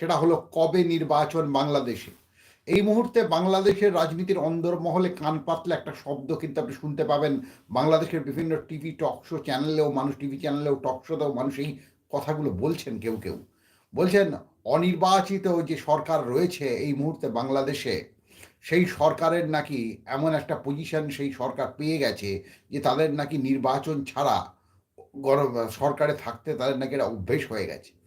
সেটা হলো কবে নির্বাচন বাংলাদেশে? এই মুহূর্তে বাংলাদেশের রাজনীতির অন্দরমহলে কান পাতলে একটা শব্দ কিন্তু আপনি শুনতে পাবেন। বাংলাদেশের বিভিন্ন টিভি টক শো চ্যানেলেও, মানুষ টিভি চ্যানেলেও, টক শোতেও মানুষ এই কথাগুলো বলছেন কেউ কেউ। বলছেন, অনির্বাচিত যে সরকার রয়েছে এই মুহূর্তে বাংলাদেশে, সেই সরকারের নাকি এমন একটা পজিশন সেই সরকার পেয়ে গেছে যে তাদের নাকি নির্বাচন ছাড়া গর- সরকারে থাকতে তাদের নাকি এটা অভ্যেস হয়ে গেছে।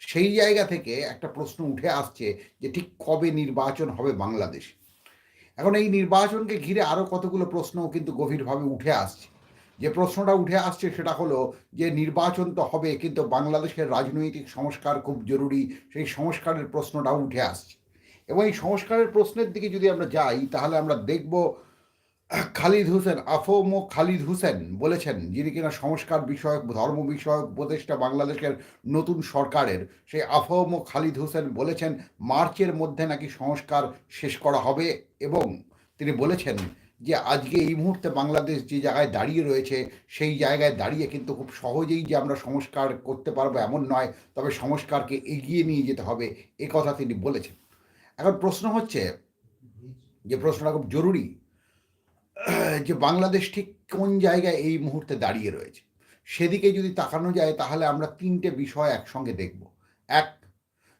সেই জায়গা থেকে একটা প্রশ্ন উঠে আসছে যে ঠিক কবে নির্বাচন হবে বাংলাদেশ? এখন এই নির্বাচনকে ঘিরে আরও কতগুলো প্রশ্নও কিন্তু গভীরভাবে উঠে আসছে। যে প্রশ্নটা উঠে আসছে সেটা হলো যে নির্বাচন তো হবে, কিন্তু বাংলাদেশের রাজনৈতিক সংস্কার খুব জরুরি, সেই সংস্কারের প্রশ্নটাও উঠে আসছে। এবং এই সংস্কারের প্রশ্নের দিকে যদি আমরা যাই, তাহলে আমরা দেখব খালিদ হোসেন, আফম খালিদ হোসেন বলেছেন, যিনি কিনা সংস্কার বিষয়ক, ধর্ম বিষয়ক উপদেষ্টা বাংলাদেশের নতুন সরকারের, সেই আফম খালিদ হোসেন বলেছেন, মার্চের মধ্যে নাকি সংস্কার শেষ করা হবে এবং তিনি বলেছেন যে, আজকে এই মুহূর্তে বাংলাদেশ যে জায়গায় দাঁড়িয়ে রয়েছে, সেই জায়গায় দাঁড়িয়ে কিন্তু খুব সহজেই যে আমরা সংস্কার করতে পারব এমন নয়, তবে সংস্কারকে এগিয়ে নিয়ে যেতে হবে, এ কথা তিনি বলেছেন। এখন প্রশ্ন হচ্ছে যে, প্রশ্নটা খুব জরুরি যে বাংলাদেশ ঠিক কোন জায়গায় এই মুহূর্তে দাঁড়িয়ে রয়েছে? সেদিকে যদি তাকানো যায়, তাহলে আমরা তিনটে বিষয় একসঙ্গে দেখব। এক,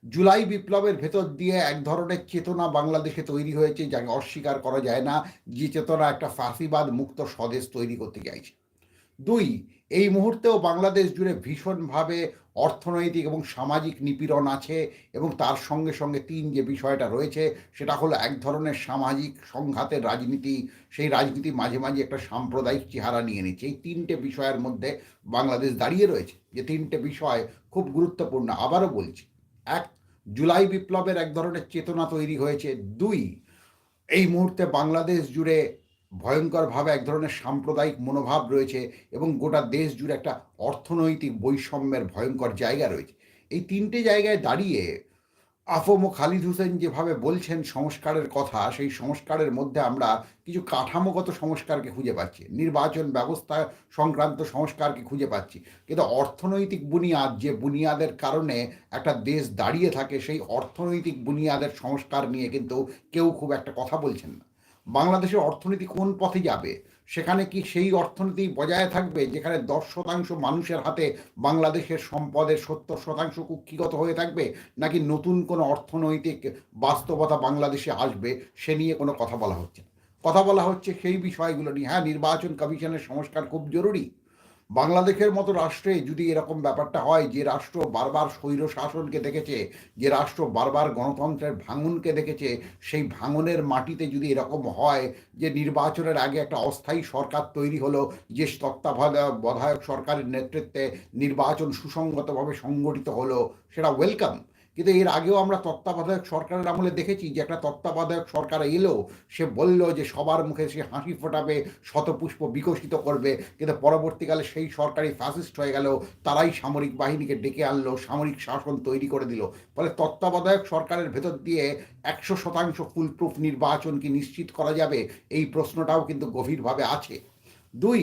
জুলাই বিপ্লবের ভেতর দিয়ে এক ধরনের চেতনা বাংলাদেশে তৈরি হয়েছে, যাকে অস্বীকার করা যায় না। যে চেতনা একটা ফাঁসিবাদ মুক্ত স্বদেশ তৈরি করতে চাইছে। দুই, এই মুহূর্তেও বাংলাদেশ জুড়ে ভীষণভাবে অর্থনৈতিক এবং সামাজিক নিপীড়ন আছে এবং তার সঙ্গে সঙ্গে তিন যে বিষয়টা রয়েছে, সেটা হলো এক ধরনের সামাজিক সংঘাতের রাজনীতি। সেই রাজনীতি মাঝে মাঝে একটা সাম্প্রদায়িক চেহারা নিয়ে নিচ্ছে। এই তিনটে বিষয়ের মধ্যে বাংলাদেশ দাঁড়িয়ে রয়েছে। যে তিনটে বিষয় খুব গুরুত্বপূর্ণ। আবারও বলছি, এক, জুলাই বিপ্লবের এক ধরনের চেতনা তৈরি হয়েছে। দুই, এই মুহূর্তে বাংলাদেশ জুড়ে ভয়ঙ্করভাবে এক ধরনের সাম্প্রদায়িক মনোভাব রয়েছে এবং গোটা দেশ জুড়ে একটা অর্থনৈতিক বৈষম্যের ভয়ঙ্কর জায়গা রয়েছে। এই তিনটে জায়গায় দাঁড়িয়ে আফম খালিদ হোসেন যেভাবে বলছেন সংস্কারের কথা, সেই সংস্কারের মধ্যে আমরা কিছু কাঠামোগত সংস্কারকে খুঁজে পাচ্ছি, নির্বাচন ব্যবস্থা সংক্রান্ত সংস্কারকে খুঁজে পাচ্ছি। কিন্তু অর্থনৈতিক বুনিয়াদ, যে বুনিয়াদের কারণে একটা দেশ দাঁড়িয়ে থাকে, সেই অর্থনৈতিক বুনিয়াদের সংস্কার নিয়ে কিন্তু কেউ খুব একটা কথা বলছেন না। বাংলাদেশের অর্থনীতি কোন পথে যাবে? সেখানে কি সেই অর্থনীতি বজায় থাকবে যেখানে দশ শতাংশ মানুষের হাতে বাংলাদেশের সম্পদের সত্তর শতাংশ কুক্ষিগত হয়ে থাকবে? নাকি নতুন কোনো অর্থনৈতিক বাস্তবতা বাংলাদেশে আসবে? সে নিয়ে কোনো কথা বলা হচ্ছে। কথা বলা হচ্ছে সেই বিষয়গুলো নিয়ে। হ্যাঁ নির্বাচন কমিশনের সংস্কার খুব জরুরি। বাংলাদেশের মতো রাষ্ট্রে যদি এরকম ব্যাপারটা হয়, যে রাষ্ট্র বারবার স্বৈর শাসনকে দেখেছে, যে রাষ্ট্র বারবার গণতন্ত্রের ভাঙনকে দেখেছে, সেই ভাঙনের মাটিতে যদি এরকম হয়, যে নির্বাচনের আগে একটা অস্থায়ী সরকার তৈরি হলো, যে তত্ত্বাবধায়ক সরকারের নেতৃত্বে নির্বাচন সুসংগতভাবে সংগঠিত হলো, সেটা ওয়েলকাম কিন্তু এর আগেও আমরা তত্ত্বাবধায়ক সরকারের আমলে দেখেছি যে একটা তত্ত্বাবধায়ক সরকার এলো, সে বলল যে সবার মুখে সে হাসি ফোটাবে, শতপুষ্প বিকশিত করবে। কিন্তু পরবর্তীকালে সেই সরকারি ফ্যাসিস্ট হয়ে গেল, তারাই সামরিক বাহিনীকে ডেকে আনলো, সামরিক শাসন তৈরি করে দিল। ফলে তত্ত্বাবধায়ক সরকারের ভেতর দিয়ে একশো শতাংশ ফুলপ্রুফ নির্বাচন কি নিশ্চিত করা যাবে? এই প্রশ্নটাও কিন্তু গভীরভাবে আছে। দুই,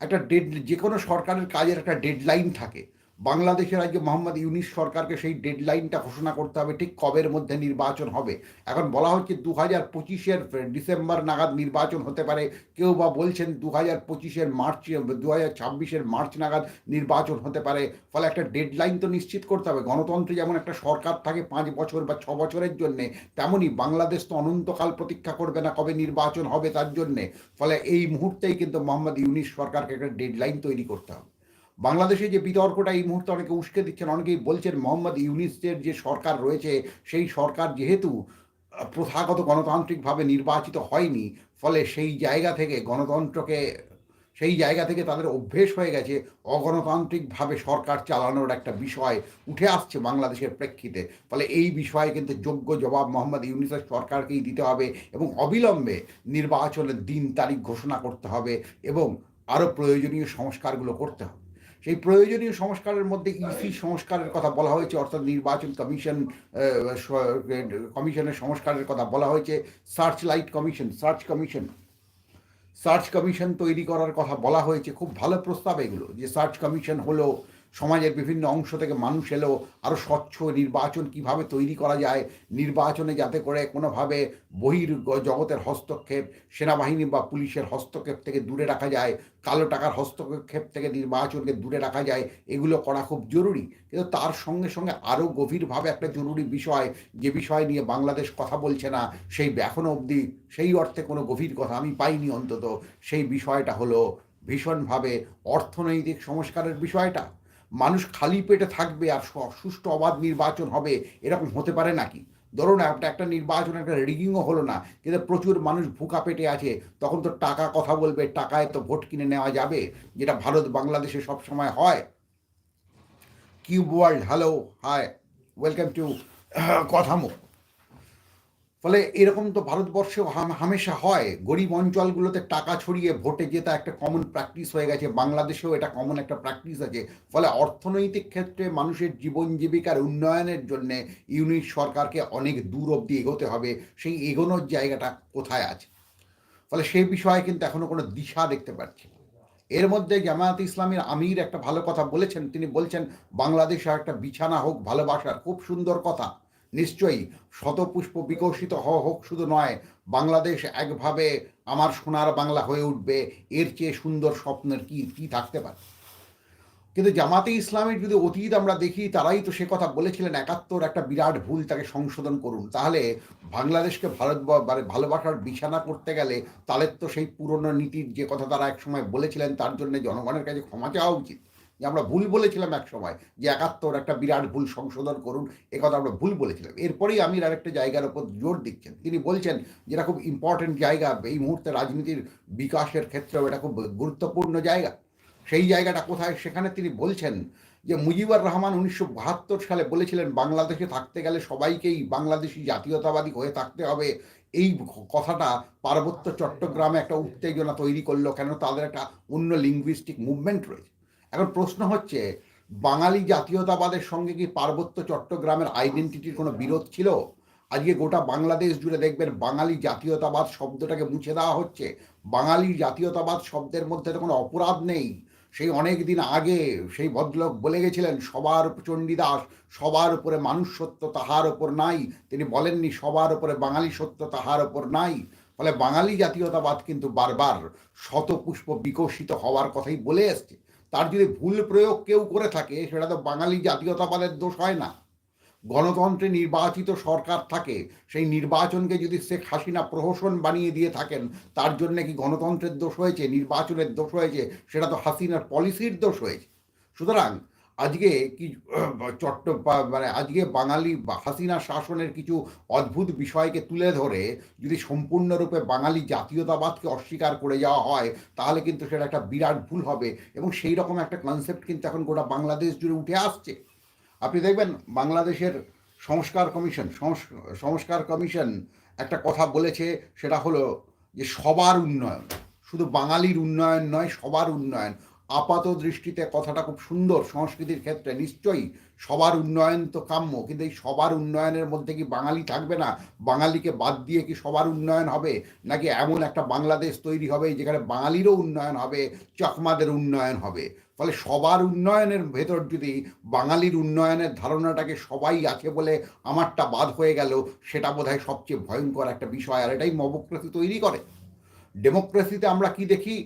একটা ডেড যে কোনো সরকারের কাজের একটা ডেডলাইন থাকে। বাংলাদেশের আজকে মোহাম্মদ ইউনিস সরকারকে সেই ডেডলাইনটা ঘোষণা করতে হবে, ঠিক কবের মধ্যে নির্বাচন হবে? এখন বলা হচ্ছে দু হাজার পঁচিশের ডিসেম্বর নাগাদ নির্বাচন হতে পারে। কেউ বা বলছেন দু হাজার পঁচিশের মার্চ দু হাজার ছাব্বিশের মার্চ নাগাদ নির্বাচন হতে পারে। ফলে একটা ডেডলাইন তো নিশ্চিত করতে হবে। গণতন্ত্রে যেমন একটা সরকার থাকে পাঁচ বছর বা ছ বছরের জন্যে, তেমনই বাংলাদেশ তো অনন্তকাল প্রতীক্ষা করবে না কবে নির্বাচন হবে তার জন্যে। ফলে এই মুহূর্তেই কিন্তু মোহাম্মদ ইউনিস সরকারকে একটা ডেডলাইন তৈরি করতে হবে। বাংলাদেশে যে বিতর্কটা এই মুহূর্তে অনেকে উস্কে দিচ্ছেন, অনেকেই বলছেন মোহাম্মদ ইউনিসের যে সরকার রয়েছে, সেই সরকার যেহেতু প্রথাগত গণতান্ত্রিকভাবে নির্বাচিত হয়নি, ফলে সেই জায়গা থেকে গণতন্ত্রকে, সেই জায়গা থেকে তাদের অভ্যেস হয়ে গেছে, অগণতান্ত্রিকভাবে সরকার চালানোর একটা বিষয় উঠে আসছে বাংলাদেশের প্রেক্ষিতে। ফলে এই বিষয়ে কিন্তু যোগ্য জবাব মোহাম্মদ ইউনিসের সরকারকেই দিতে হবে এবং অবিলম্বে নির্বাচনের দিন তারিখ ঘোষণা করতে হবে এবং আরও প্রয়োজনীয় সংস্কারগুলো করতে হবে। সেই প্রয়োজনীয় সংস্কারের মধ্যে ইসি সংস্কারের কথা বলা হয়েছে, অর্থাৎ নির্বাচন কমিশন কমিশনের সংস্কারের কথা বলা হয়েছে search light commission, search commission. Search commission তৈরি করার কথা বলা হয়েছে, খুব ভালো প্রস্তাব এগুলো, যে সার্চ কমিশন হলো সমাজের বিভিন্ন অংশ থেকে মানুষ এলেও আরও স্বচ্ছ নির্বাচন কীভাবে তৈরি করা যায়, নির্বাচনে যাতে করে কোনোভাবে বহির জগতের হস্তক্ষেপ, সেনাবাহিনী বা পুলিশের হস্তক্ষেপ থেকে দূরে রাখা যায়, কালো টাকার হস্তক্ষেপ থেকে নির্বাচনকে দূরে রাখা যায়, এগুলো করা খুব জরুরি। কিন্তু তার সঙ্গে সঙ্গে আরও গভীরভাবে একটা জরুরি বিষয়, যে বিষয় নিয়ে বাংলাদেশ কথা বলছে না, সেই এখনও অবধি সেই অর্থে কোনো গভীর কথা আমি পাইনি অন্তত। সেই বিষয়টা হলো ভীষণভাবে অর্থনৈতিক সংস্কারের বিষয়টা। মানুষ খালি পেটে থাকবে আর সুষ্ঠু অবাধ নির্বাচন হবে, এরকম হতে পারে নাকি? ধরুন, একটা একটা নির্বাচন একটা রিগিংও হলো না, কিন্তু প্রচুর মানুষ ভুকা পেটে আছে, তখন তো টাকা কথা বলবে, টাকায় তো ভোট কিনে নেওয়া যাবে, যেটা ভারত বাংলাদেশে সবসময় হয়। Cube world, hello, hi, welcome to Kathamukh. ফলে এরকম তো ভারতবর্ষেও হামেশা হয়। গরিব অঞ্চলগুলোতে টাকা ছড়িয়ে ভোটে জেতা একটা কমন প্র্যাকটিস হয়ে গেছে। বাংলাদেশেও এটা কমন একটা প্র্যাকটিস আছে। ফলে অর্থনৈতিক ক্ষেত্রে মানুষের জীবন জীবিকার উন্নয়নের জন্য ইউনিট সরকারকে অনেক দূর অবধি এগোতে হবে। সেই এগোনোর জায়গাটা কোথায় আছে? ফলে সেই বিষয়ে কিন্তু এখনও কোনো দিশা দেখতে পাচ্ছি এর মধ্যে জামায়াত ইসলামের আমির একটা ভালো কথা বলেছেন। তিনি বলছেন, বাংলাদেশে একটা বিছানা হোক, ভালোবাসার খুব সুন্দর কথা। নিশ্চয়ই শতপুষ্প বিকশিত হওয়া হোক শুধু নয়, বাংলাদেশ একভাবে আমার সোনার বাংলা হয়ে উঠবে, এর চেয়ে সুন্দর স্বপ্নের কি কি থাকতে পারে? কিন্তু জামাতে ইসলামের যদি অতীত আমরা দেখি, তারাই তো সে কথা বলেছিলেন, একাত্তর একটা বিরাট ভুল তাকে সংশোধন করুন। তাহলে বাংলাদেশকে ভারত মানে ভালোবাসার বিছানা করতে গেলে তাদের তো সেই পুরনো নীতির যে কথা তারা একসময় বলেছিলেন, তার জন্য জনগণের কাছে ক্ষমা চাওয়া উচিত। যে আমরা ভুল বলেছিলাম এক সময়, যে একাত্তর একটা বিরাট ভুল সংশোধন করুন, এ কথা আমরা ভুল বলেছিলাম। এরপরেই আমির আরেকটা জায়গার ওপর জোর দিচ্ছেন। তিনি বলছেন যেটা খুব ইম্পর্টেন্ট জায়গা, এই মুহূর্তে রাজনীতির বিকাশের ক্ষেত্রেও এটা খুব গুরুত্বপূর্ণ জায়গা। সেই জায়গাটা কোথায়? সেখানে তিনি বলছেন যে মুজিবুর রহমান উনিশশো বাহাত্তর সালে বলেছিলেন, বাংলাদেশে থাকতে গেলে সবাইকেই বাংলাদেশি জাতীয়তাবাদী হয়ে থাকতে হবে। এই কথাটা পার্বত্য চট্টগ্রামে একটা উত্তেজনা তৈরি করল কেন? তাদের একটা অন্য লিঙ্গুইস্টিক মুভমেন্ট রয়েছে। এখন প্রশ্ন হচ্ছে, বাঙালি জাতীয়তাবাদের সঙ্গে কি পার্বত্য চট্টগ্রামের আইডেন্টিটির কোনো বিরোধ ছিল? আজকে গোটা বাংলাদেশ জুড়ে দেখবেন বাঙালি জাতীয়তাবাদ শব্দটাকে মুছে দেওয়া হচ্ছে। বাঙালি জাতীয়তাবাদ শব্দের মধ্যে তো কোনো অপরাধ নেই। সেই অনেক দিন আগে সেই ভদ্রলোক বলে গেছিলেন, সবার চণ্ডীদাস, সবার উপরে মানুষ সত্য তাহার ওপর নাই। তিনি বলেননি, সবার উপরে বাঙালি সত্য তাহার ওপর নাই। ফলে বাঙালি জাতীয়তাবাদ কিন্তু বারবার শতপুষ্প বিকশিত হওয়ার কথাই বলে এসছে। তার যদি ভুল প্রয়োগ কেউ করে থাকে, সেটা তো বাঙালি জাতীয়তাবাদের দোষ হয় না। গণতন্ত্রে নির্বাচিত সরকার থাকে, সেই নির্বাচনকে যদি শেখ হাসিনা প্রহসন বানিয়ে দিয়ে থাকেন, তার জন্য কি গণতন্ত্রের দোষ হয়েছে, নির্বাচনের দোষ হয়েছে, সেটা তো হাসিনার পলিসির দোষ হয়েছে। সুতরাং আজকে কি চট্ট মানে আজকে বাঙালি হাসিনা শাসনের কিছু অদ্ভুত বিষয়কে তুলে ধরে যদি সম্পূর্ণরূপে বাঙালি জাতীয়তাবাদকে অস্বীকার করে যাওয়া হয়, তাহলে কিন্তু সেটা একটা বিরাট ভুল হবে এবং সেই রকম একটা কনসেপ্ট কিন্তু এখন গোটা বাংলাদেশ জুড়ে উঠে আসছে। আপনি দেখবেন বাংলাদেশের সংস্কার কমিশন সংস্কার কমিশন একটা কথা বলেছে, সেটা হলো যে সবার উন্নয়ন, শুধু বাঙালির উন্নয়ন নয়, সবার উন্নয়ন। আপাত দৃষ্টিতে কথাটা খুব সুন্দর, সংস্কৃতির ক্ষেত্রে নিশ্চয়ই সবার উন্নয়ন তো কাম্য, কিন্তু এই সবার উন্নয়নের মধ্যে কি বাঙালি থাকবে না? বাঙালিকে বাদ দিয়ে কি সবার উন্নয়ন হবে? নাকি এমন একটা বাংলাদেশ তৈরি হবে যেখানে বাঙালিরও উন্নয়ন হবে, চকমাদের উন্নয়ন হবে? ফলে সবার উন্নয়নের ভেতর যদি বাঙালির উন্নয়নের ধারণাটাকে সবাই আছে বলে আমারটা বাদ হয়ে গেল, সেটা বোধহয় সবচেয়ে ভয়ঙ্কর একটা বিষয়, আর এটাই মবক্রেসি তৈরি করে। ডেমোক্রেসিতে আমরা কি দেখি?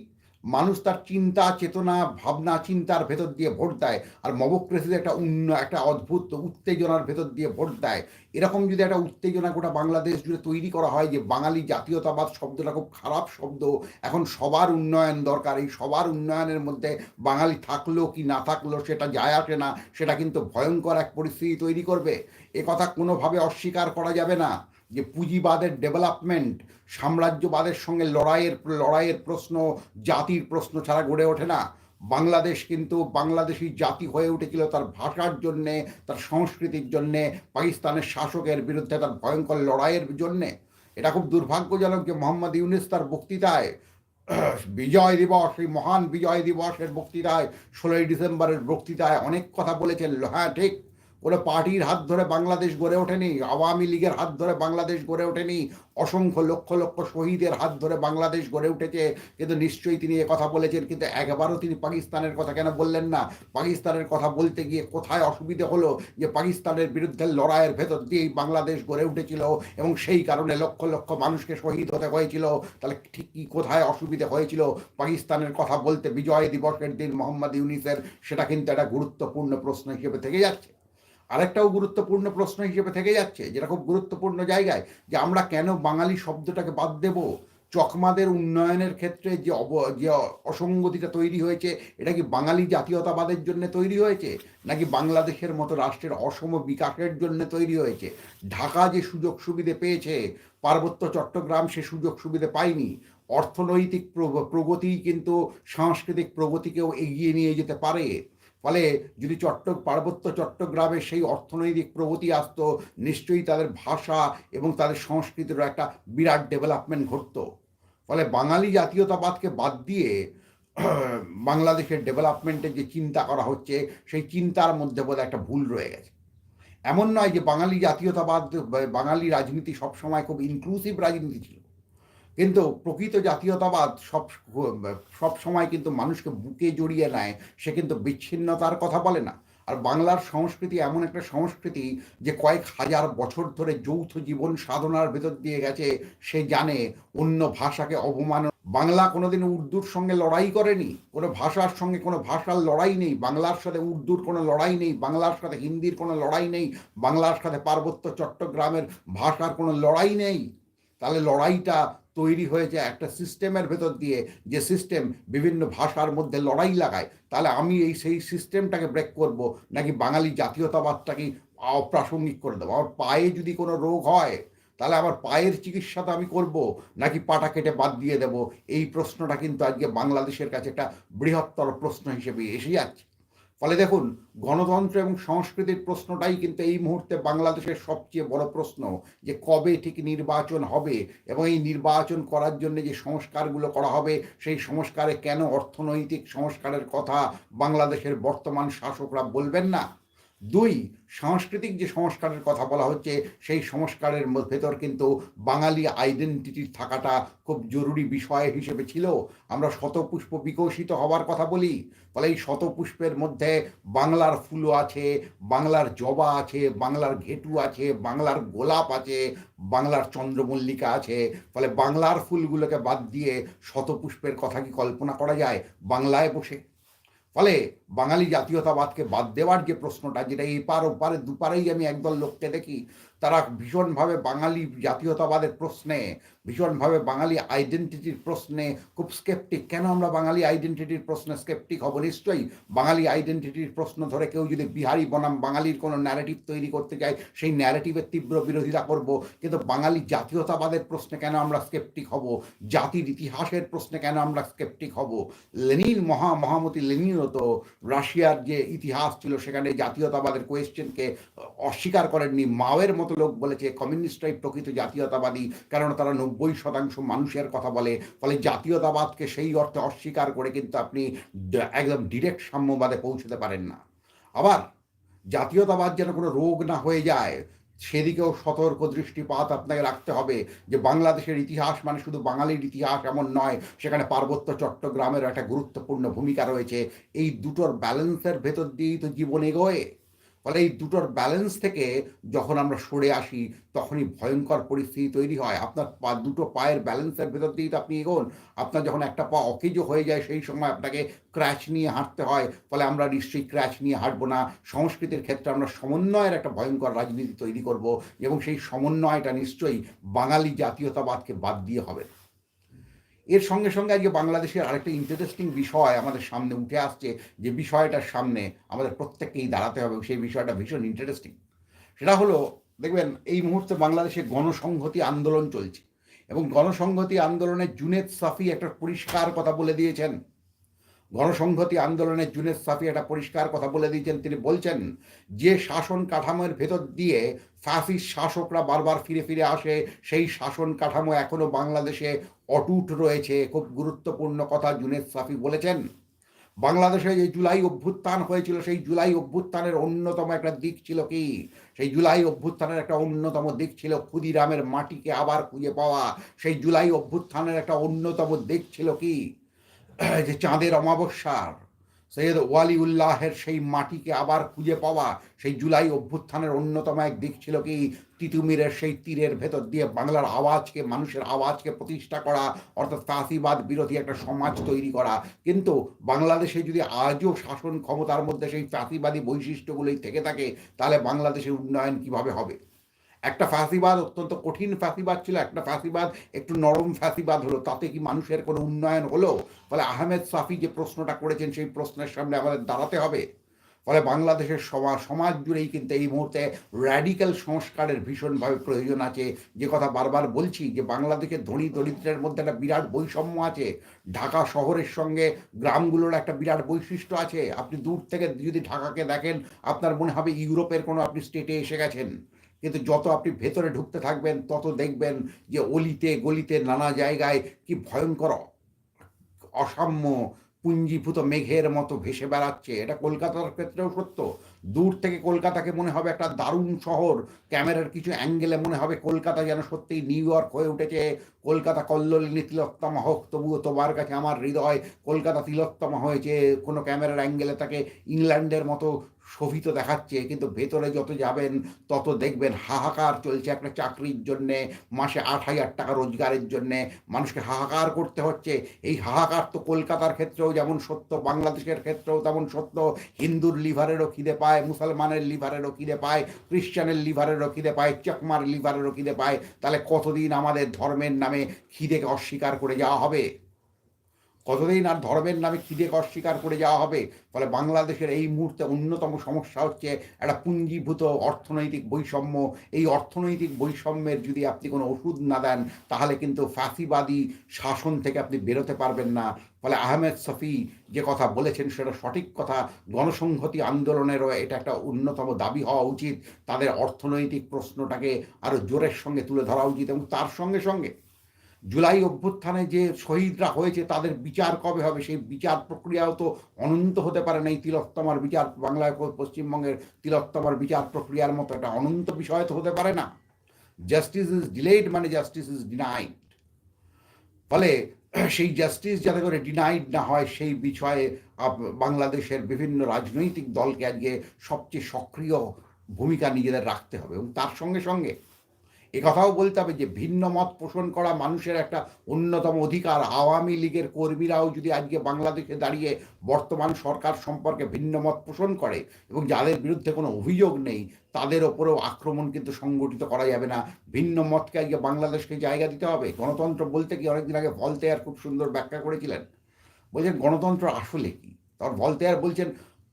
মানুষ তার চিন্তা, চেতনা, ভাবনা, চিন্তার ভেতর দিয়ে ভোট দেয় আর মবক্রেসিতে একটা উন্ন, একটা অদ্ভুত উত্তেজনার ভেতর দিয়ে ভোট দেয়। এরকম যদি একটা উত্তেজনা গোটা বাংলাদেশ জুড়ে তৈরি করা হয় যে বাঙালি জাতীয়তাবাদ শব্দটা খুব খারাপ শব্দ, এখন সবার উন্নয়ন দরকার। এই সবার উন্নয়নের মধ্যে বাঙালি থাকল কি না থাকল সেটা যায় আসে না, সেটা কিন্তু ভয়ঙ্কর এক পরিস্থিতি তৈরি করবে। এ কথা কোনোভাবে অস্বীকার করা যাবে না। যে পুঁজিবাদের ডেভেলপমেন্ট সাম্রাজ্যবাদের সঙ্গে লড়াইয়ের লড়াইয়ের প্রশ্ন, জাতির প্রশ্ন ছাড়া গড়ে ওঠে না। বাংলাদেশ কিন্তু বাংলাদেশি জাতি হয়ে উঠেছিল তার ভাষার জন্যে, তার সংস্কৃতির জন্যে, পাকিস্তানের শাসকের বিরুদ্ধে, তার ভয়ঙ্কর লড়াইয়ের জন্যে। এটা খুব দুর্ভাগ্যজনক যে মোহাম্মদ ইউনিস তার বক্তৃতায়, বিজয় দিবস, এই মহান বিজয় দিবসের বক্তৃতায়, ষোলোই ডিসেম্বরের বক্তৃতায় অনেক কথা বলেছেন। হ্যাঁ ঠিক। কোনো পার্টির হাত ধরে বাংলাদেশ গড়ে ওঠেনি, আওয়ামী লীগের হাত ধরে বাংলাদেশ গড়ে ওঠেনি, অসংখ্য লক্ষ লক্ষ শহীদের হাত ধরে বাংলাদেশ গড়ে উঠেছে। কিন্তু নিশ্চয়ই তিনি কথা বলেছেন, কিন্তু একবারও তিনি পাকিস্তানের কথা কেন বললেন না? পাকিস্তানের কথা বলতে গিয়ে কোথায় অসুবিধে হলো যে পাকিস্তানের বিরুদ্ধে লড়াইয়ের ভেতর দিয়েই বাংলাদেশ গড়ে উঠেছিল এবং সেই কারণে লক্ষ লক্ষ মানুষকে শহীদ হতে হয়েছিল? তাহলে ঠিক কি কোথায় অসুবিধে হয়েছিল? পাকিস্তানের কথা বলতে বিজয় দিবসের দিন মোহাম্মদ ইউনিসের সেটা কিন্তু একটা গুরুত্বপূর্ণ প্রশ্ন হিসেবে থেকে যাচ্ছে। আরেকটাও গুরুত্বপূর্ণ প্রশ্ন হিসেবে থেকে যাচ্ছে, যেটা খুব গুরুত্বপূর্ণ জায়গায়, যে আমরা কেন বাঙালি শব্দটাকে বাদ দেব? চকমাদের উন্নয়নের ক্ষেত্রে যে অব, যে অসঙ্গতিটা তৈরি হয়েছে, এটা কি বাঙালি জাতীয়তাবাদের জন্য তৈরি হয়েছে? নাকি বাংলাদেশের মতো রাষ্ট্রের অসম বিকাশের জন্য তৈরি হয়েছে? ঢাকা যে সুযোগ সুবিধে পেয়েছে, পার্বত্য চট্টগ্রাম সে সুযোগ সুবিধে পায়নি। অর্থনৈতিক প্রগতি কিন্তু সাংস্কৃতিক প্রগতিকেও এগিয়ে নিয়ে যেতে পারে। ফলে যদি চট্ট পার্বত্য চট্টগ্রামে সেই অর্থনৈতিক প্রগতি আসতো, নিশ্চয়ই তাদের ভাষা এবং তাদের সংস্কৃতিরও একটা বিরাট ডেভেলপমেন্ট ঘটত। ফলে বাঙালি জাতীয়তাবাদকে বাদ দিয়ে বাংলাদেশের ডেভেলপমেন্টের যে চিন্তা করা হচ্ছে, সেই চিন্তার মধ্যে বোধহয় একটা ভুল রয়ে গেছে। এমন নয় যে বাঙালি জাতীয়তাবাদ, বাঙালি রাজনীতি সবসময় খুব ইনক্লুসিভ রাজনীতি ছিল। কিন্তু প্রকৃত জাতীয়তাবাদ সব সব সময় কিন্তু মানুষকে বুকে জড়িয়ে নেয়, সে কিন্তু বিচ্ছিন্নতার কথা বলে না। আর বাংলার সংস্কৃতি এমন একটা সংস্কৃতি যে কয়েক হাজার বছর ধরে যৌথ জীবন সাধনার ভেতর দিয়ে গেছে, সে জানে অন্য ভাষাকে অবমান বাংলা কোনোদিন উর্দুর সঙ্গে লড়াই করেনি, কোনো ভাষার সঙ্গে কোনো ভাষার লড়াই নেই, বাংলার সাথে উর্দুর কোনো লড়াই নেই, বাংলার সাথে হিন্দির কোনো লড়াই নেই, বাংলার সাথে পার্বত্য চট্টগ্রামের ভাষার কোনো লড়াই নেই। তাহলে লড়াইটা তৈরি হয়েছে একটা সিস্টেমের ভেতর দিয়ে, যে সিস্টেম বিভিন্ন ভাষার মধ্যে লড়াই লাগায়। তাহলে আমি এই সেই সিস্টেমটাকে ব্রেক করব, নাকি বাঙালি জাতীয়তাবাদটাকে অপ্রাসঙ্গিক করে দেবো? আমার পায়ে যদি কোনো রোগ হয়, তাহলে আমার পায়ের চিকিৎসা তো আমি করব, নাকি পাটা কেটে বাদ দিয়ে দেব? এই প্রশ্নটা কিন্তু আজকে বাংলাদেশের কাছে একটা বৃহত্তর প্রশ্ন হিসেবে এসে যাচ্ছে। ফলে দেখুন, গণতন্ত্র এবং সংস্কৃতির প্রশ্নটাই কিন্তু এই মুহূর্তে বাংলাদেশের সবচেয়ে বড় প্রশ্ন যে কবে ঠিক নির্বাচন হবে এবং এই নির্বাচন করার জন্য যে সংস্কারগুলো করা হবে, সেই সংস্কারে কেন অর্থনৈতিক সংস্কারের কথা বাংলাদেশের বর্তমান শাসকরা বলবেন না? দুই, সাংস্কৃতিক যে সংস্কারের কথা বলা হচ্ছে, সেই সংস্কারের ভেতর কিন্তু বাঙালি আইডেন্টিটির থাকাটা খুব জরুরি বিষয় হিসেবে ছিল। আমরা শতপুষ্প বিকশিত হওয়ার কথা বলি। ফলে এই শতপুষ্পের মধ্যে বাংলার ফুলও আছে, বাংলার জবা আছে, বাংলার ঘেটু আছে, বাংলার গোলাপ আছে, বাংলার চন্দ্রমল্লিকা আছে। ফলে বাংলার ফুলগুলোকে বাদ দিয়ে শতপুষ্পের কথা কি কল্পনা করা যায়? বাংলায় বসে ফলে বাঙালি জাতীয়তাবাদকে বাদ দেওয়ার যে প্রশ্নটা, যেটা এই এপার ওপারে দুপারেই আমি একদল লোককে দেখি, তারা ভীষণভাবে বাঙালি জাতীয়তাবাদের প্রশ্নে ভীষণভাবে বাঙালি আইডেন্টিটির প্রশ্নে খুব স্কেপটিক কেন আমরা বাঙালি আইডেন্টিটির প্রশ্নে স্কেপটিক হব? নিশ্চয়ই বাঙালি আইডেন্টিটির প্রশ্ন ধরে কেউ যদি বিহারি বনাম বাঙালির কোনো ন্যারেটিভ তৈরি করতে চায়, সেই ন্যারেটিভের তীব্র বিরোধিতা করব। কিন্তু বাঙালি জাতীয়তাবাদের প্রশ্নে কেন আমরা স্কেপটিক হব? জাতির ইতিহাসের প্রশ্নে কেন আমরা স্কেপটিক হব? লেনিন মহা মহামতি লেনিনও তো রাশিয়ার যে ইতিহাস ছিল, সেখানে জাতীয়তাবাদের কোয়েশ্চেনকে অস্বীকার করেননি। মাওয়ের মতো লোক বলেছে কমিউনিস্টরাই প্রকৃত জাতীয়তাবাদী। কারণ তারা নব্বই শতাংশ মানুষের কথা বলে, ফলে জাতীয়তাবাদকে সেই অর্থে অস্বীকার করে কিন্তু আপনি একদম ডিরেক্ট সাম্যবাদে পৌঁছতে পারেন না। আবার জাতীয়তাবাদ যেন কোনো রোগ না হয়ে যায়, সেদিকেও সতর্ক দৃষ্টিপাত আপনাকে রাখতে হবে যে বাংলাদেশের ইতিহাস মানে শুধু বাঙালির ইতিহাস এমন নয়, সেখানে পার্বত্য চট্টগ্রামের একটা গুরুত্বপূর্ণ ভূমিকা রয়েছে। এই দুটোর ব্যালেন্সের ভেতর দিয়েই তো জীবন এগোয়। ফলে এই দুটোর ব্যালেন্স থেকে যখন আমরা সরে আসি, তখনই ভয়ঙ্কর পরিস্থিতি তৈরি হয়। আপনার পা, দুটো পায়ের ব্যালেন্সের ভেতর দিয়েই তো আপনি এগোন। আপনার যখন একটা পা অকেজো হয়ে যায়, সেই সময় আপনাকে ক্র্যাচ নিয়ে হাঁটতে হয়। ফলে আমরা নিশ্চয়ই ক্র্যাচ নিয়ে হাঁটবো না। সংস্কৃতির ক্ষেত্রে আমরা সমন্বয়ের একটা ভয়ঙ্কর রাজনীতি তৈরি করব এবং সেই সমন্বয়টা নিশ্চয়ই বাঙালি জাতীয়তাবাদকে বাদ দিয়ে হবে। এর সঙ্গে সঙ্গে আজকে বাংলাদেশের আরেকটা ইন্টারেস্টিং বিষয় আমাদের সামনে উঠে আসছে, যে বিষয়টার সামনে আমাদের প্রত্যেককেই দাঁড়াতে হবে সেই বিষয়টা ভীষণ ইন্টারেস্টিং সেটা হলো, দেখবেন এই মুহূর্তে বাংলাদেশে গণসংহতি আন্দোলন চলছে এবং গণসংহতি আন্দোলনে জুনেদ সাফি একটা পরিষ্কার কথা বলে দিয়েছেন। গণসংহতি আন্দোলনে জুনেদ সাফি একটা পরিষ্কার কথা বলে দিয়েছেন। তিনি বলছেন, যে শাসন কাঠামোর ভেতর দিয়ে ফ্যাসিস শাসকরা বারবার ফিরে ফিরে আসে। সেই শাসন কাঠামো এখনও বাংলাদেশে অটুট রয়েছে। খুব গুরুত্বপূর্ণ কথা জুনেদ সাফি বলেছেন। বাংলাদেশে যে জুলাই অভ্যুত্থান হয়েছিল, সেই জুলাই অভ্যুত্থানের অন্যতম একটা দিক ছিল কি? সেই জুলাই অভ্যুত্থানের একটা অন্যতম দিক ছিল ক্ষুদিরামের মাটিকে আবার খুঁজে পাওয়া। সেই জুলাই অভ্যুত্থানের একটা অন্যতম দিক ছিল কি? যে চাঁদের অমাবস্যার সৈয়দ ওয়ালিউল্লাহের সেই মাটিকে আবার খুঁজে পাওয়া, সেই জুলাই অভ্যুত্থানের অন্যতম এক দিক ছিল কি? তিতুমিরের সেই তীরের ভেতর দিয়ে বাংলার আওয়াজকে, মানুষের আওয়াজকে প্রতিষ্ঠা করা, অর্থাৎ ফাঁসিবাদ বিরোধী একটা সমাজ তৈরি করা। কিন্তু বাংলাদেশে যদি আজও শাসন ক্ষমতার মধ্যে সেই ফাঁসিবাদী বৈশিষ্ট্যগুলোই থেকে থাকে, তাহলে বাংলাদেশের উন্নয়ন কীভাবে হবে? একটা ফাঁসিবাদ অত্যন্ত কঠিন ফাঁসিবাদ ছিল, একটা ফাঁসিবাদ একটু নরম ফাঁসিবাদ হলো, তাতে কি মানুষের কোনো উন্নয়ন হলো? ফলে আহমেদ সাফি যে প্রশ্নটা করেছেন, সেই প্রশ্নের সামনে আমাদের দাঁড়াতে হবে। ফলে বাংলাদেশের সমাজ সমাজ জুড়েই কিন্তু এই মুহূর্তে র্যাডিক্যাল সংস্কারের ভীষণভাবে প্রয়োজন আছে। যে কথা বারবার বলছি, যে বাংলাদেশের ধনী দরিদ্রের মধ্যে একটা বিরাট বৈষম্য আছে। ঢাকা শহরের সঙ্গে গ্রামগুলোর একটা বিরাট বৈশিষ্ট্য আছে। আপনি দূর থেকে যদি ঢাকাকে দেখেন, আপনার মনে হবে ইউরোপের কোনো আপনি স্টেটে এসে গেছেন। কিন্তু যত আপনি ভেতরে ঢুকতে থাকবেন, তত দেখবেন যে অলিতে গলিতে নানা জায়গায় কি ভয়ঙ্কর অসাম্য পুঞ্জীভূত মেঘের মতো ভেসে বেড়াচ্ছে। এটা কলকাতার ক্ষেত্রেও সত্য। দূর থেকে কলকাতাকে মনে হবে একটা দারুণ শহর। ক্যামেরার কিছু অ্যাঙ্গেলে মনে হবে কলকাতা যেন সত্যিই নিউ ইয়র্ক হয়ে উঠেছে। কলকাতা কল্লোলিনী তিলোত্তমা হোক, তবুও তোমার কাছে আমার হৃদয় কলকাতা তিলোত্তমা হয়েছে। কোনো ক্যামেরার অ্যাঙ্গেলে তাকে ইংল্যান্ডের মতো শোভিত দেখাচ্ছে, কিন্তু ভেতরে যত যাবেন, তত দেখবেন হাহাকার চলছে একটা চাকরির জন্যে, মাসে আট হাজার টাকা রোজগারের জন্যে। মানুষকে হাহাকার করতে হচ্ছে। এই হাহাকার তো কলকাতার ক্ষেত্রেও যেমন সত্য, বাংলাদেশের ক্ষেত্রেও তেমন সত্য। হিন্দুর লিভারেরও খিদে পায়, মুসলমানের লিভারেরও খিদে পায়, খ্রিস্টানের লিভারেরও খিদে পায়, চকমার লিভারেরও খিদে পায়। তাহলে কতদিন আমাদের ধর্মের নামে খিদেকে অস্বীকার করে যাওয়া হবে? কতদিন আর ধর্মের নামে খিদেকে অস্বীকার করে যাওয়া হবে? ফলে বাংলাদেশের এই মুহূর্তে অন্যতম সমস্যা হচ্ছে একটা পুঞ্জীভূত অর্থনৈতিক বৈষম্য। এই অর্থনৈতিক বৈষম্যের যদি আপনি কোনো ওষুধ না দেন, তাহলে কিন্তু ফাঁসিবাদী শাসন থেকে আপনি বেরোতে পারবেন না। ফলে আহমেদ সফি যে কথা বলেছেন, সেটা সঠিক কথা। গণসংহতি আন্দোলনেরও এটা একটা অন্যতম দাবি হওয়া উচিত। তাদের অর্থনৈতিক প্রশ্নটাকে আরও জোরের সঙ্গে তুলে ধরা উচিত এবং তার সঙ্গে সঙ্গে জুলাই অভ্যুত্থানে যে শহীদরা হয়েছে, তাদের বিচার কবে হবে? সেই বিচার প্রক্রিয়াও তো অনন্ত হতে পারে না এই তিলোত্তমার বিচার। বাংলায় পশ্চিমবঙ্গের তিলোত্তমার বিচার প্রক্রিয়ার মতো একটা অনন্ত বিষয় তো হতে পারে না। জাস্টিস ইজ ডিলেড মানে জাস্টিস ইজ ডিনাইড ফলে সেই জাস্টিস যাতে করে ডিনাইড না হয়, সেই বিষয়ে বাংলাদেশের বিভিন্ন রাজনৈতিক দলকে আজকে সবচেয়ে সক্রিয় ভূমিকা নিজেদের রাখতে হবে এবং তার সঙ্গে সঙ্গে কথাও বলতে হবে যে ভিন্ন মত পোষণ করা মানুষের একটা অন্যতম অধিকার। আওয়ামী লীগের কর্মীরাও যদি আজকে বাংলাদেশে দাঁড়িয়ে বর্তমান সরকার সম্পর্কে ভিন্ন মত পোষণ করে এবং যাদের বিরুদ্ধে কোনো অভিযোগ নেই, তাদের ওপরেও আক্রমণ কিন্তু সংগঠিত করা যাবে না। ভিন্ন মতকে আজকে বাংলাদেশকে জায়গা দিতে হবে। গণতন্ত্র বলতে কি অনেকদিন আগে ভলতেয়ার খুব সুন্দর ব্যাখ্যা করেছিলেন? বলছেন, গণতন্ত্র আসলে কি? তখন ভলতেয়ার বলছেন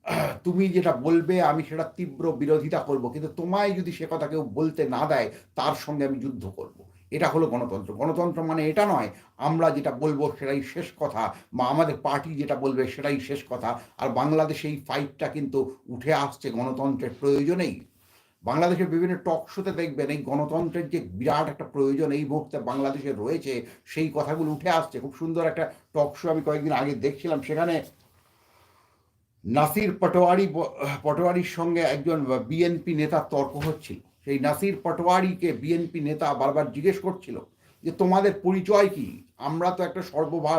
তুমি যেটা বলবে, আমি সেটা তীব্র বিরোধিতা করব। কিন্তু তোমায় যদি সে কথা কেউ বলতে না দেয়, তার সঙ্গে আমি যুদ্ধ করব। এটা হলো গণতন্ত্র। গণতন্ত্র মানে এটা নয়, আমরা যেটা বলব সেটাই শেষ কথা বা আমাদের পার্টি যেটা বলবে সেটাই শেষ কথা। আর বাংলাদেশে এই ফাইটটা কিন্তু উঠে আসছে গণতন্ত্রের প্রয়োজনেই। বাংলাদেশের বিভিন্ন টক শোতে দেখবেন এই গণতন্ত্রের যে বিরাট একটা প্রয়োজন এই মুহূর্তে বাংলাদেশে রয়েছে, সেই কথাগুলো উঠে আসছে। খুব সুন্দর একটা টক শো আমি কয়েকদিন আগে দেখছিলাম। সেখানে নাসির পটোয়ারি পটোয়ারির সঙ্গে একজন বিএনপি নেতা তর্ক হচ্ছিল। সেই নাসির পটোয়ারিকে বিএনপি নেতা বারবার জিজ্ঞেস করছিল যে, তোমাদের পরিচয় কি? আমরা তো একটা সর্বভা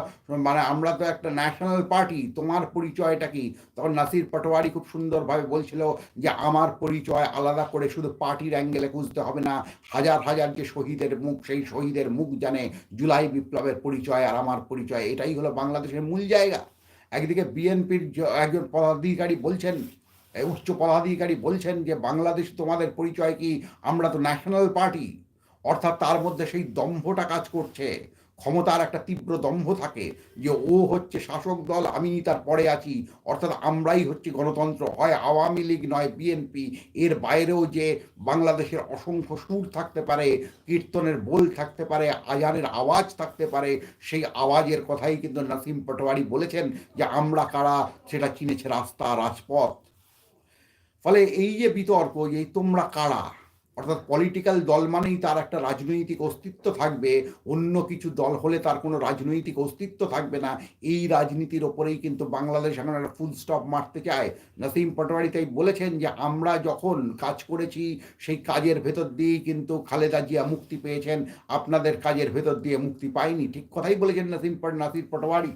মানে আমরা তো একটা ন্যাশনাল পার্টি তোমার পরিচয়টা কি? তখন নাসির পটোয়ারি খুব সুন্দরভাবে বলছিল যে, আমার পরিচয় আলাদা করে শুধু পার্টির অ্যাঙ্গেলে খুঁজতে হবে না। হাজার হাজার যে শহীদের মুখ, সেই শহীদের মুখ জানে জুলাই বিপ্লবের পরিচয় আর আমার পরিচয়। এটাই হলো বাংলাদেশের মূল জায়গা। একদিকে বিএনপির একজন পদাধিকারী বলছেন উচ্চ পদাধিকারী বলছেন যে বাংলাদেশ তোমাদের পরিচয় কি? আমরা তো ন্যাশনাল পার্টি। অর্থাৎ তার মধ্যে সেই দম্ভটা কাজ করছে। ক্ষমতার একটা তীব্র দম্ভ থাকে যে ও হচ্ছে শাসক দল আমি তার পরে আছি। অর্থাৎ আমরাই হচ্ছে গণতন্ত্র, হয় আওয়ামী লীগ নয়, বিএনপি। এর বাইরেও যে বাংলাদেশের অসংখ্য সুর থাকতে পারে, কীর্তনের বোল থাকতে পারে, আজানের আওয়াজ থাকতে পারে, সেই আওয়াজের কথাই কিন্তু নাসিম পটোয়ারি বলেছেন যে আমরা কারা, সেটা চিনেছে রাস্তা, রাজপথ। ফলে এই যে বিতর্ক যে তোমরা কারা? অর্থাৎ পলিটিক্যাল দল মানেই তার একটা রাজনৈতিক অস্তিত্ব থাকবে, অন্য কিছু দল হলে তার কোনো রাজনৈতিক অস্তিত্ব থাকবে না। এই রাজনীতির ওপরেই কিন্তু বাংলাদেশ এখন একটা ফুল স্টপ মারতে চায় নাসিম পাটোয়ারি তাই বলেছেন যে, আমরা যখন কাজ করেছি, সেই কাজের ভেতর দিয়েই কিন্তু খালেদা জিয়া মুক্তি পেয়েছেন। আপনাদের কাজের ভেতর দিয়ে মুক্তি পায়নি ঠিক কথাই বলেছেন নাসিম নাসির পাটোয়ারি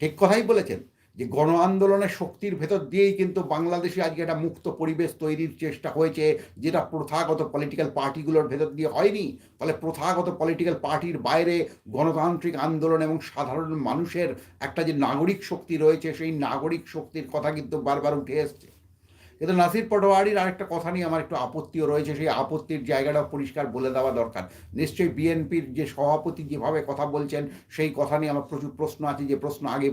ঠিক কথাই বলেছেন। যে গণ আন্দোলনের শক্তির ভেতর দিয়েই কিন্তু বাংলাদেশে আজকে একটা মুক্ত পরিবেশ তৈরির চেষ্টা হয়েছে, যেটা প্রথাগত পলিটিক্যাল পার্টিগুলোর ভেতর দিয়ে হয়নি। ফলে প্রথাগত পলিটিক্যাল পার্টির বাইরে গণতান্ত্রিক আন্দোলন এবং সাধারণ মানুষের একটা যে নাগরিক শক্তি রয়েছে, সেই নাগরিক শক্তির কথা কিন্তু বারবার উঠে এসছে। কিন্তু নাসির পটোয়ারির আরেকটা কথা নিয়ে আমার একটু আপত্তিও রয়েছে, সেই আপত্তির জায়গাটা পরিষ্কার বলে দেওয়া দরকার। নিশ্চয়ই বিএনপির যে সভাপতি যেভাবে কথা বলছেন, সেই কথা নিয়ে আমার প্রচুর প্রশ্ন আছে, যে প্রশ্ন আগে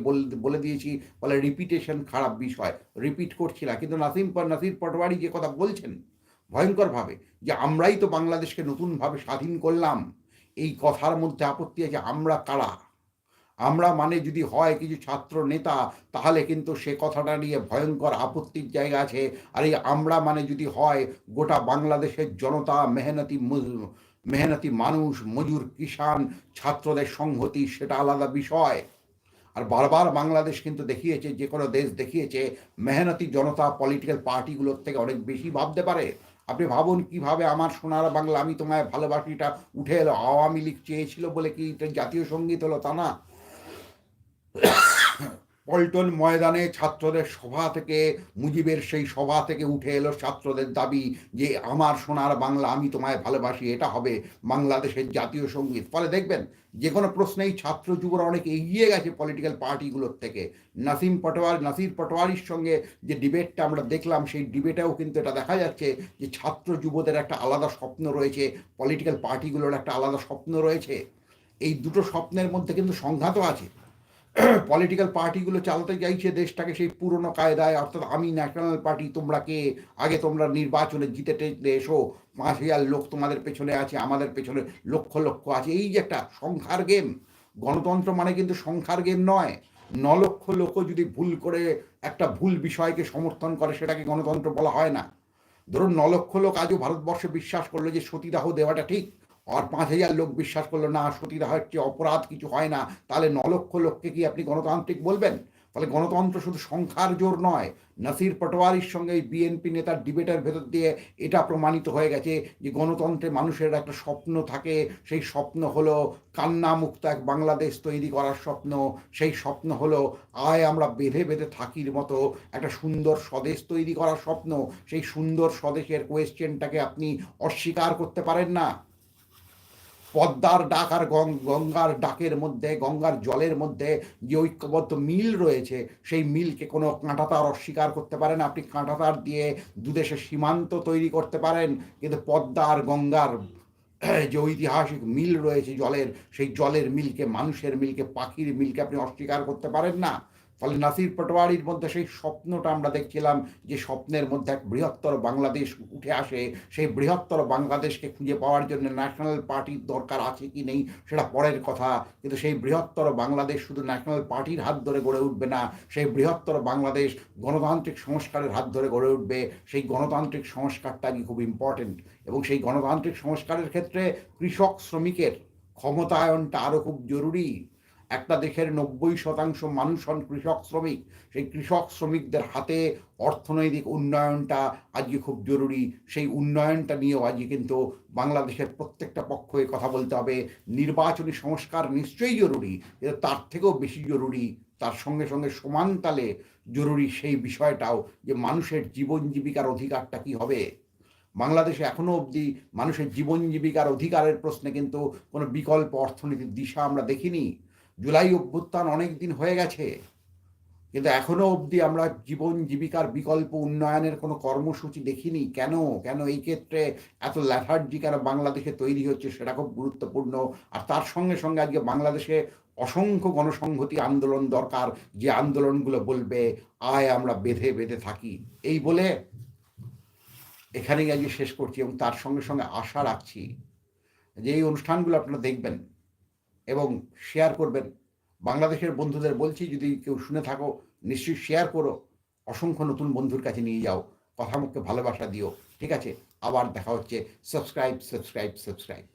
বলে দিয়েছি বলে রিপিটেশন খারাপ বিষয়। রিপিট করছি না। কিন্তু নাসিম নাসির পটোয়ারি যে কথা বলছেন, ভয়ঙ্করভাবে, যে আমরাই তো বাংলাদেশকে নতুনভাবে স্বাধীন করলাম, এই কথার মধ্যে আপত্তি আছে, আমরা কারা? আমরা মানে যদি হয় কিছু ছাত্র নেতা, তাহলে কিন্তু সে কথাটা নিয়ে ভয়ঙ্কর আপত্তির জায়গা আছে। আর এই আমরা মানে যদি হয়, গোটা বাংলাদেশের জনতা, মেহনতি মেহনতি মানুষ, মজুর কিষাণ, ছাত্রদের সংহতি, সেটা আলাদা বিষয়। আর বারবার বাংলাদেশ কিন্তু দেখিয়েছে, যে কোনো দেশ দেখিয়েছে, মেহনতি জনতা পলিটিক্যাল পার্টিগুলোর থেকে অনেক বেশি ভাবতে পারে। আপনি ভাবুন কীভাবে আমার সোনার বাংলা আমি তোমায় ভালোবাসিটা উঠে এলো, আওয়ামী লীগ চেয়েছিল বলে কি জাতীয় সংগীত হলো তা না। পল্টন ময়দানে ছাত্রদের সভা থেকে, মুজিবের সেই সভা থেকে উঠে এলো ছাত্রদের দাবি যে, আমার সোনার বাংলা আমি তোমায় ভালোবাসি, এটা হবে বাংলাদেশের জাতীয় সংগীত। ফলে দেখবেন যে কোনো প্রশ্নেই ছাত্র যুবরা অনেক এগিয়ে গেছে পলিটিক্যাল পার্টিগুলোর থেকে। নাসিম পটোয়ার, নাসির পটোয়ারির সঙ্গে যে ডিবেটটা আমরা দেখলাম, সেই ডিবেটেও কিন্তু এটা দেখা যাচ্ছে যে, ছাত্র যুবদের একটা আলাদা স্বপ্ন রয়েছে পলিটিক্যাল পার্টিগুলোর একটা আলাদা স্বপ্ন রয়েছে। এই দুটো স্বপ্নের মধ্যে কিন্তু সংঘাতও আছে। পলিটিক্যাল পার্টিগুলো চালাতে চাইছে দেশটাকে সেই পুরনো কায়দায়, অর্থাৎ আমি ন্যাশনাল পার্টি তোমরা কে? আগে তোমরা নির্বাচনে জিতে টেতে এসো, পাঁচ হাজার লোক তোমাদের পেছনে আছে, আমাদের পেছনে লক্ষ লক্ষ আছে। এই যে একটা সংখ্যার গেম গণতন্ত্র মানে কিন্তু সংখ্যার গেম নয়। ন লক্ষ লোক যদি ভুল করে, একটা ভুল বিষয়কে সমর্থন করে, সেটাকে গণতন্ত্র বলা হয় না। ধরুন, ন লক্ষ লোক আজও ভারতবর্ষে বিশ্বাস করল যে সতীদাহ দেওয়াটা ঠিক। আর পাঁচ হাজার লোক বিশ্বাস করল, না, সতীদাহ হচ্ছে অপরাধ, কিছু হয় না। তাহলে ন লক্ষ লোককে কি আপনি গণতান্ত্রিক বলবেন? ফলে গণতন্ত্র শুধু সংখ্যার জোর নয়। নাসির পটোয়ারির সঙ্গে বিএনপি নেতার ডিবেটের ভেতর দিয়ে এটা প্রমাণিত হয়ে গেছে যে গণতন্ত্রে মানুষের একটা স্বপ্ন থাকে। সেই স্বপ্ন হলো কান্না মুক্ত এক বাংলাদেশ তৈরি করার স্বপ্ন। সেই স্বপ্ন হলো, আয়, আমরা বেঁধে বেঁধে থাকির মতো একটা সুন্দর স্বদেশ তৈরি করার স্বপ্ন। সেই সুন্দর স্বদেশের কোয়েশ্চেনটাকে আপনি অস্বীকার করতে পারেন না। পদ্মার ডাক আর গঙ্গার ডাকের মধ্যে, গঙ্গার জলের মধ্যে যে ঐক্যবদ্ধ মিল রয়েছে, সেই মিলকে কোনো কাঁটাতার অস্বীকার করতে পারেন আপনি কাঁটাতার দিয়ে দুদেশের সীমান্ত তৈরি করতে পারেন, কিন্তু পদ্মা আর গঙ্গার যে ঐতিহাসিক মিল রয়েছে জলের, সেই জলের মিলকে, মানুষের মিলকে, পাখির মিলকে আপনি অস্বীকার করতে পারেন না। ফলে নাসির পটোয়ারির মধ্যে সেই স্বপ্নটা আমরা দেখছিলাম যে স্বপ্নের মধ্যে এক বৃহত্তর বাংলাদেশ উঠে আসে। সেই বৃহত্তর বাংলাদেশকে খুঁজে পাওয়ার জন্য ন্যাশনাল পার্টির দরকার আছে কি নেই সেটা পরের কথা। কিন্তু সেই বৃহত্তর বাংলাদেশ শুধু ন্যাশনাল পার্টির হাত ধরে গড়ে উঠবে না, সেই বৃহত্তর বাংলাদেশ গণতান্ত্রিক সংস্কারের হাত ধরে গড়ে উঠবে। সেই গণতান্ত্রিক সংস্কারটা কি খুব ইম্পর্টেন্ট এবং সেই গণতান্ত্রিক সংস্কারের ক্ষেত্রে কৃষক শ্রমিকের ক্ষমতায়নটা আরও খুব জরুরি। একটা দেশের নব্বই শতাংশ মানুষ হন কৃষক শ্রমিক। সেই কৃষক শ্রমিকদের হাতে অর্থনৈতিক উন্নয়নটা আজকে খুব জরুরি। সেই উন্নয়নটা নিয়েও আজকে কিন্তু বাংলাদেশের প্রত্যেকটা পক্ষকে কথা বলতে হবে। নির্বাচনী সংস্কার নিশ্চয়ই জরুরি তার থেকেও বেশি জরুরি, তার সঙ্গে সঙ্গে সমান তালে জরুরি সেই বিষয়টাও যে মানুষের জীবন জীবিকার অধিকারটা কি হবে। বাংলাদেশে এখনও অবধি মানুষের জীবন জীবিকার অধিকারের প্রশ্নে কিন্তু কোনো বিকল্প অর্থনীতির দিশা আমরা দেখিনি। জুলাই অভ্যুত্থান অনেক দিন হয়ে গেছে, কিন্তু এখনও অবধি আমরা জীবন জীবিকার বিকল্প উন্নয়নের কোনো কর্মসূচি দেখিনি। কেন? কেন এই ক্ষেত্রে এত ল্যাথার্জি কেন বাংলাদেশে তৈরি হচ্ছে সেটা খুব গুরুত্বপূর্ণ। আর তার সঙ্গে সঙ্গে আজকে বাংলাদেশে অসংখ্য গণসংহতি আন্দোলন দরকার, যে আন্দোলনগুলো বলবে, আয় আমরা বেঁধে বেঁধে থাকি। এই বলে এখানেই আজকে শেষ করছি এবং তার সঙ্গে সঙ্গে আশা রাখছি যে এই অনুষ্ঠানগুলো আপনারা দেখবেন। এবং শেয়ার করবেন। বাংলাদেশের বন্ধুদের বলছি, যদি কেউ শুনে থাকো, নিশ্চয়ই শেয়ার করো। অসংখ্য নতুন বন্ধুর কাছে নিয়ে যাও। কথা মুখকে ভালোবাসা দিও। ঠিক আছে? আবার দেখা হচ্ছে। Subscribe subscribe subscribe